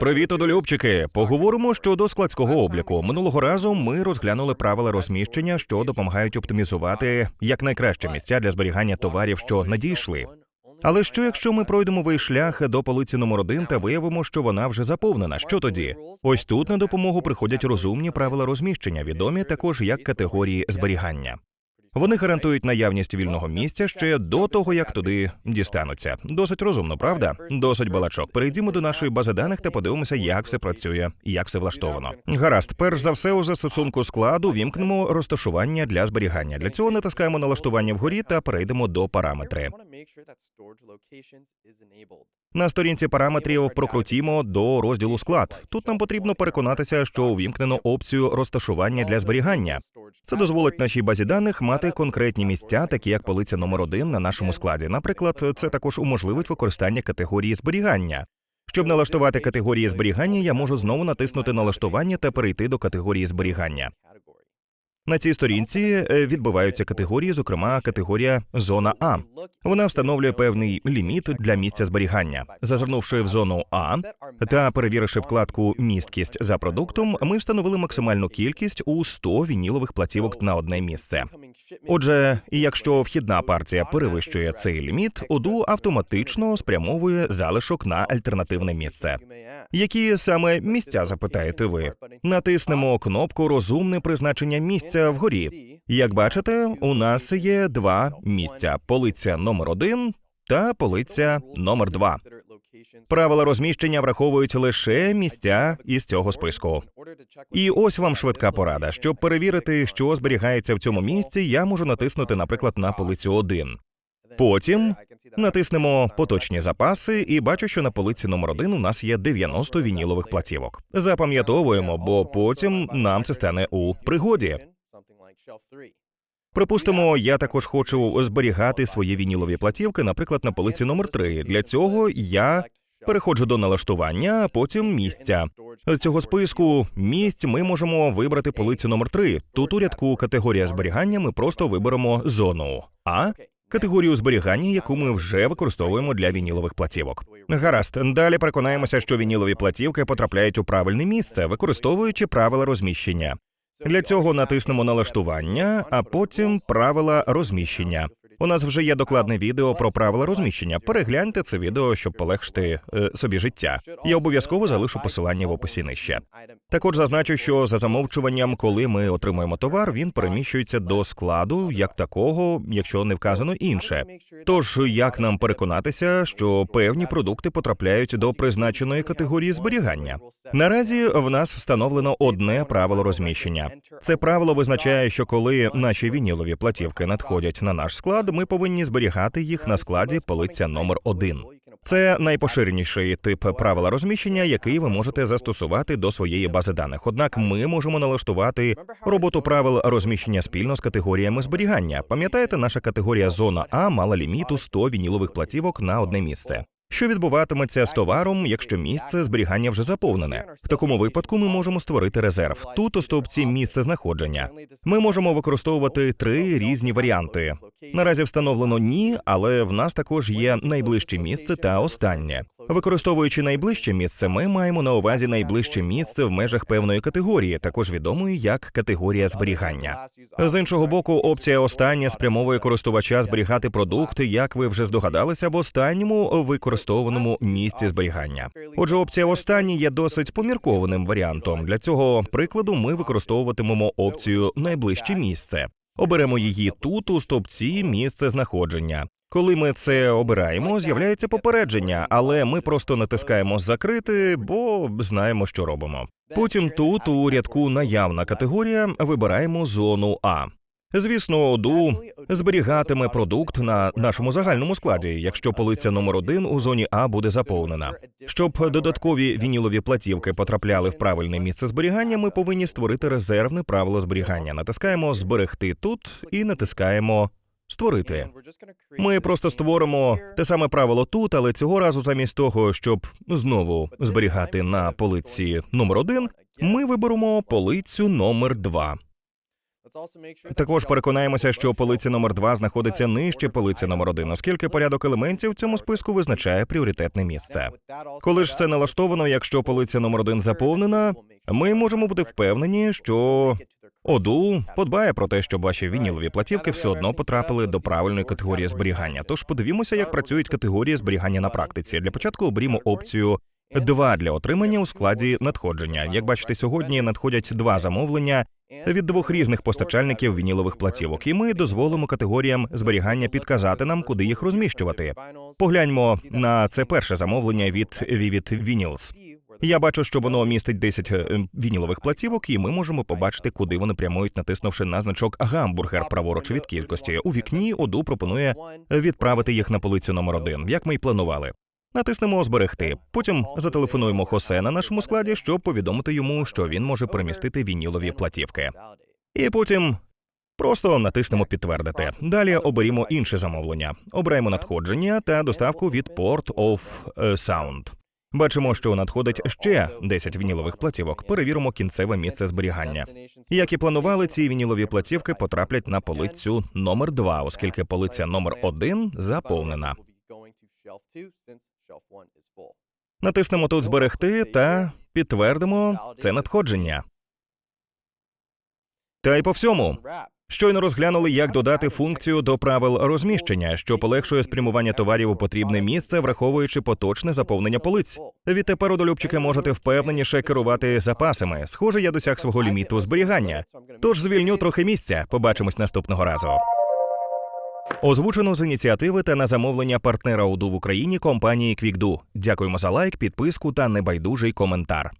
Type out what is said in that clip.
Привіт, одолюбчики! Поговоримо щодо складського обліку. Минулого разу ми розглянули правила розміщення, що допомагають оптимізувати якнайкраще місця для зберігання товарів, що надійшли. Але що якщо ми пройдемо весь шлях до полиці номер один та виявимо, що вона вже заповнена? Що тоді? Ось тут на допомогу приходять розумні правила розміщення, відомі також як категорії зберігання. Вони гарантують наявність вільного місця ще до того, як туди дістануться. Досить розумно, правда? Досить балачок. Перейдімо до нашої бази даних та подивимося, як все працює, як все влаштовано. Гаразд, перш за все, у застосунку складу вімкнемо розташування для зберігання. Для цього натискаємо налаштування вгорі та перейдемо до параметри. На сторінці параметрів прокрутімо до розділу склад. Тут нам потрібно переконатися, що увімкнено опцію розташування для зберігання. Це дозволить нашій базі даних мати конкретні місця, такі як полиця номер один на нашому складі. Наприклад, це також уможливить використання категорії зберігання. Щоб налаштувати категорії зберігання, я можу знову натиснути налаштування та перейти до категорії зберігання. На цій сторінці е, відбуваються категорії, зокрема категорія зона А. Вона встановлює певний ліміт для місця зберігання. Зазирнувши в зону А та перевіривши вкладку Місткість за продуктом, ми встановили максимальну кількість у 100 вінілових платівок на одне місце. Отже, якщо вхідна партія перевищує цей ліміт, ОДУ автоматично спрямовує залишок на альтернативне місце. Які саме місця запитаєте ви? Натиснемо кнопку Розумне призначення місця вгорі. Як бачите, у нас є два місця: полиця номер один та полиця номер два. Правила розміщення враховують лише місця із цього списку. І ось вам швидка порада. Щоб перевірити, що зберігається в цьому місці, я можу натиснути, наприклад, на полицю 1. Потім натиснемо поточні запаси, і бачу, що на полиці номер 1 у нас є 90 вінілових платівок. Запам'ятовуємо, бо потім нам це стане у пригоді. Припустимо, я також хочу зберігати свої вінілові платівки, наприклад, на полиці номер 3 Для цього я переходжу до налаштування, а потім місця. З цього списку місць ми можемо вибрати полицю номер 3 Тут у рядку категорія зберігання ми просто виберемо зону А. Категорію зберігання, яку ми вже використовуємо для вінілових платівок. Гаразд, далі переконаємося, що вінілові платівки потрапляють у правильне місце, використовуючи правила розміщення. Для цього натиснемо налаштування, а потім правила розміщення. У нас вже є докладне відео про правила розміщення. Перегляньте це відео, щоб полегшити е, собі життя. Я обов'язково залишу посилання в описі нижче. Також зазначу, що за замовчуванням, коли ми отримуємо товар, він переміщується до складу як такого, якщо не вказано інше. Тож як нам переконатися, що певні продукти потрапляють до призначеної категорії зберігання? Наразі в нас встановлено одне правило розміщення. Це правило визначає, що коли наші вінілові платівки надходять на наш склад, ми повинні зберігати їх на складі полиця номер 1 Це найпоширеніший тип правила розміщення, який ви можете застосувати до своєї бази даних. Однак ми можемо налаштувати роботу правил розміщення спільно з категоріями зберігання. Пам'ятаєте, наша категорія зона А мала ліміту 100 вінілових платівок на одне місце. Що відбуватиметься з товаром, якщо місце зберігання вже заповнене? В такому випадку ми можемо створити резерв. Тут у стовпці місце знаходження. Ми можемо використовувати три різні варіанти. Наразі встановлено ні, але в нас також є найближче місце та останнє. Використовуючи найближче місце, ми маємо на увазі найближче місце в межах певної категорії, також відомої як категорія зберігання. З іншого боку, опція остання спрямовує користувача зберігати продукти, як ви вже здогадалися, в останньому використовуваному місці зберігання. Отже, опція останній є досить поміркованим варіантом. Для цього прикладу ми використовуватимемо опцію найближче місце. Оберемо її тут у стовпці місце знаходження. Коли ми це обираємо, з'являється попередження, але ми просто натискаємо закрити, бо знаємо, що робимо. Потім тут у рядку наявна категорія вибираємо зону А. Звісно, ОДУ зберігатиме продукт на нашому загальному складі, якщо полиця номер один у зоні А буде заповнена. Щоб додаткові вінілові платівки потрапляли в правильне місце зберігання, ми повинні створити резервне правило зберігання. Натискаємо Зберегти тут і натискаємо Створити. Ми просто створимо те саме правило тут, але цього разу замість того, щоб знову зберігати на полиці номер один, ми виберемо полицю номер два. Також переконаємося, що полиця номер 2 знаходиться нижче полиці номер 1, оскільки порядок елементів в цьому списку визначає пріоритетне місце. Коли ж все налаштовано, якщо полиця номер 1 заповнена, ми можемо бути впевнені, що ОДУ подбає про те, щоб ваші вінілові платівки все одно потрапили до правильної категорії зберігання. Тож подивімося, як працюють категорії зберігання на практиці. Для початку оберімо опцію 2 для отримання у складі надходження. Як бачите, сьогодні надходять два замовлення від двох різних постачальників вінілових платівок, і ми дозволимо категоріям зберігання підказати нам, куди їх розміщувати. Погляньмо на це перше замовлення від Vivid Vinyls. Я бачу, що воно містить 10 е, вінілових платівок, і ми можемо побачити, куди вони прямують, натиснувши на значок гамбургер праворуч від кількості. У вікні ОДУ пропонує відправити їх на полицю номер 1 як ми й планували. Натиснемо зберегти. Потім зателефонуємо Хосе на нашому складі, щоб повідомити йому, що він може перемістити вінілові платівки. І потім просто натиснемо підтвердити. Далі оберімо інше замовлення. Обираємо надходження та доставку від Port of е, Sound. Бачимо, що надходить ще 10 вінілових платівок. Перевіримо кінцеве місце зберігання. Як і планували, ці вінілові платівки потраплять на полицю номер 2, оскільки полиця номер 1 заповнена. Натиснемо тут зберегти та підтвердимо це надходження. Та й по всьому. Щойно розглянули, як додати функцію до правил розміщення, що полегшує спрямування товарів у потрібне місце, враховуючи поточне заповнення полиць. Відтепер, удолюбчики, можете впевненіше керувати запасами. Схоже, я досяг свого ліміту зберігання. Тож звільню трохи місця. Побачимось наступного разу. Озвучено з ініціативи та на замовлення партнера УДУ в Україні компанії QuickDo. Дякуємо за лайк, підписку та небайдужий коментар.